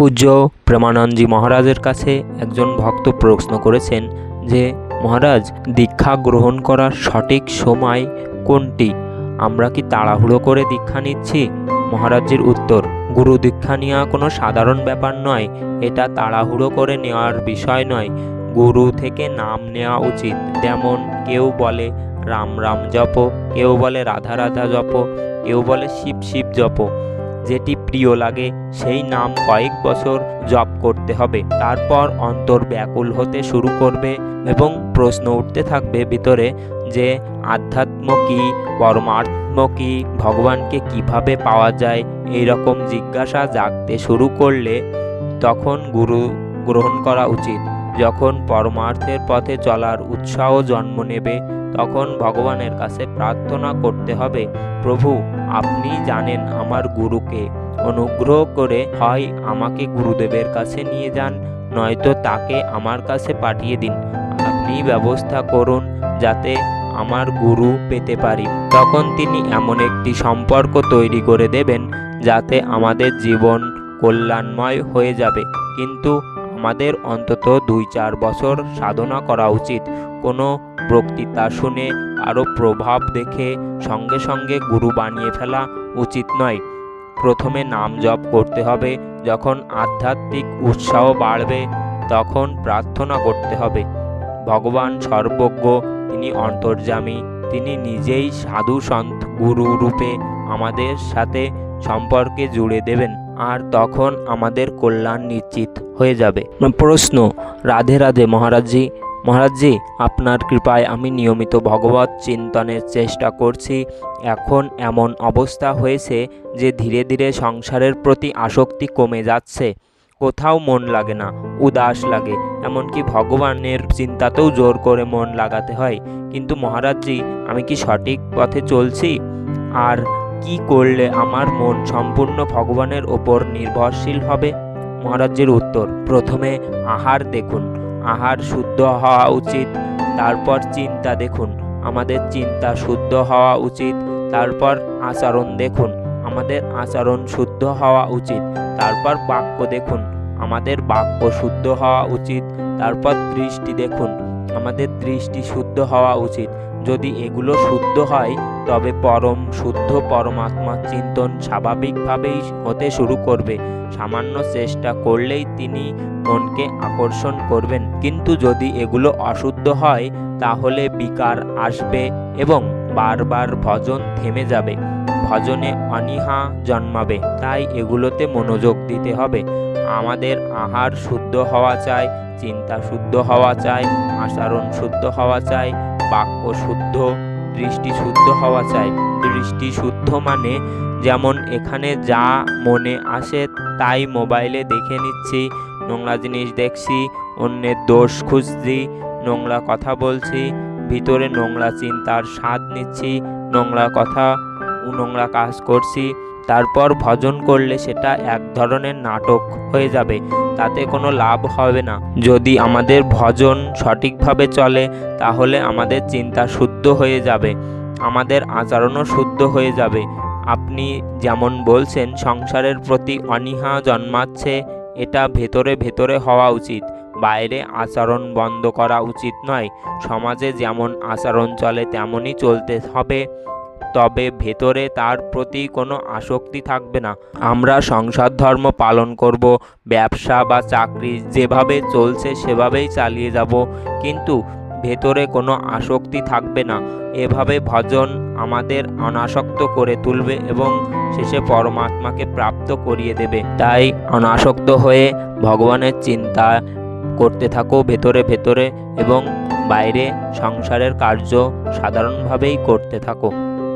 পূজ্য প্রেমানন্দজি মহারাজের কাছে একজন ভক্ত প্রশ্ন করেছেন যে, মহারাজ, দীক্ষা গ্রহণ করার সঠিক সময় কোনটি? আমরা কি তাড়াহুড়ো করে দীক্ষা নিচ্ছি? মহারাজের উত্তর, গুরু দীক্ষা নেওয়া কোনো সাধারণ ব্যাপার নয়। এটা তাড়াহুড়ো করে নেওয়ার বিষয় নয়। গুরু থেকে নাম নেওয়া উচিত। যেমন কেউ বলে, রাম রাম জপ। কেউ বলে, রাধা রাধা জপ। কেউ বলে, শিব শিব জপ। যেটি প্রিয় লাগে, সেই নাম কয়েক বছর জপ করতে হবে। তারপর অন্তর ব্যাকুল হতে শুরু করবে এবং প্রশ্ন উঠতে থাকবে ভিতরে যে, আধ্যাত্ম কি, পরমাত্ম কি, ভগবানকে কীভাবে পাওয়া যায় এই রকম জিজ্ঞাসা জাগতে শুরু করলে তখন গুরু গ্রহণ করা উচিত। যখন পরমার্থের পথে চলার উৎসাহ জন্ম নেবে, তখন ভগবানের কাছে প্রার্থনা করতে হবে, প্রভু আপনি জানেন আমার গুরুকে। অনুগ্রহ করে হয় আমাকে গুরুদেবের কাছে নিয়ে যান, নয়তো তাকে আমার কাছে পাঠিয়ে দিন। আপনি ব্যবস্থা করুন যাতে আমার গুরু পেতে পারি। তখন তিনি এমন একটি সম্পর্ক তৈরি করে দেবেন যাতে আমাদের জীবন কল্যাণময় হয়ে যাবে। কিন্তু আমাদের অন্তত দুই চার বছর সাধনা করা উচিত। কোনো বক্তৃতা শুনে আরও প্রভাব দেখে সঙ্গে সঙ্গে গুরু বানিয়ে ফেলা উচিত নয়। প্রথমে নাম জপ করতে হবে, যখন আধ্যাত্মিক উৎসাহ বাড়বে তখন প্রার্থনা করতে হবে। ভগবান সর্বজ্ঞ, তিনি অন্তর্যামী, তিনি নিজেই সাধু সন্ত গুরু রূপে আমাদের সাথে সম্পর্কে জুড়ে দেবেন, আর তখন আমাদের কল্যাণ নিশ্চিত হয়ে যাবে। প্রশ্ন, রাধে রাধে মহারাজজি মহারাজজি, আপনার কৃপায় আমি নিয়মিত ভগবত চিন্তনের চেষ্টা করছি। এখন এমন অবস্থা হয়েছে যে ধীরে ধীরে সংসারের প্রতি আসক্তি কমে যাচ্ছে। কোথাও মন লাগে না, উদাস লাগে, এমনকি ভগবানের চিন্তাতেও জোর করে মন লাগাতে হয়। কিন্তু মহারাজজি, আমি কি সঠিক পথে চলছি? আর কি করলে আমার মন সম্পূর্ণ ভগবানের ওপর নির্ভরশীল হবে? মহারাজজির উত্তর, প্রথমে আহার দেখুন। আহার শুদ্ধ হওয়া উচিত। তারপর চিন্তা দেখুন। আমাদের চিন্তা শুদ্ধ হওয়া উচিত। তারপর আচরণ দেখুন। আমাদের আচরণ শুদ্ধ হওয়া উচিত। তারপর বাক্য দেখুন। আমাদের বাক্য শুদ্ধ হওয়া উচিত। তারপর দৃষ্টি দেখুন। আমাদের দৃষ্টি শুদ্ধ হওয়া উচিত। যদি এগুলো শুদ্ধ হয়, তবে পরম শুদ্ধ পরমাত্মার চিন্তন স্বাভাবিকভাবেই হতে শুরু করবে। সামান্য চেষ্টা করলেই তিনি মনকে আকর্ষণ করবেন। কিন্তু যদি এগুলো অশুদ্ধ হয়, তাহলে বিকার আসবে এবং বারবার ভজন থেমে যাবে। ভজনে অনীহা জন্মাবে, তাই এগুলোতে মনোযোগ দিতে হবে। আমাদের আহার শুদ্ধ হওয়া চাই, চিন্তা শুদ্ধ হওয়া চাই, আচরণ শুদ্ধ হওয়া চাই বাক্য শুদ্ধ, দৃষ্টি শুদ্ধ হওয়া চাই। দৃষ্টি শুদ্ধ মানে যেমন এখানে যা মনে আসে তাই মোবাইলে দেখে নিচ্ছি, নোংরা জিনিস দেখছি, অন্যের দোষ খুঁজছি, নোংরা কথা বলছি, ভিতরে নোংরা চিন্তার স্বাদ নিচ্ছি, নোংরা কথা, নোংরা কাজ করছি তারপর ভজন করলে সেটা এক ধরনের নাটক হয়ে যাবে, তাতে কোনো লাভ হবে না। যদি আমাদের ভজন সঠিকভাবে চলে, তাহলে আমাদের চিন্তা শুদ্ধ হয়ে যাবে, আমাদের আচরণও শুদ্ধ হয়ে যাবে। আপনি যেমন বলছেন, সংসারের প্রতি অনীহা জন্মাচ্ছে, এটা ভেতরে ভেতরে হওয়া উচিত, বাইরে আচরণ বন্ধ করা উচিত নয়। সমাজে যেমন আচরণ চলে, তেমনই চলতে হবে। তবে ভেতরে তার প্রতি কোনো আসক্তি থাকবে না। আমরা সংসার ধর্ম পালন করব, ব্যবসা বা চাকরি যেভাবে চলছে সেভাবেই চালিয়ে যাব। কিন্তু ভেতরে কোনো আসক্তি থাকবে না। এভাবে ভজন আমাদের অনাসক্ত করে তুলবে এবং শেষে পরমাত্মাকে প্রাপ্ত করিয়ে দেবে। তাই অনাসক্ত হয়ে ভগবানের চিন্তা করতে থাকো ভেতরে ভেতরে এবং বাইরে সংসারের কার্য সাধারণভাবেই করতে থাকো।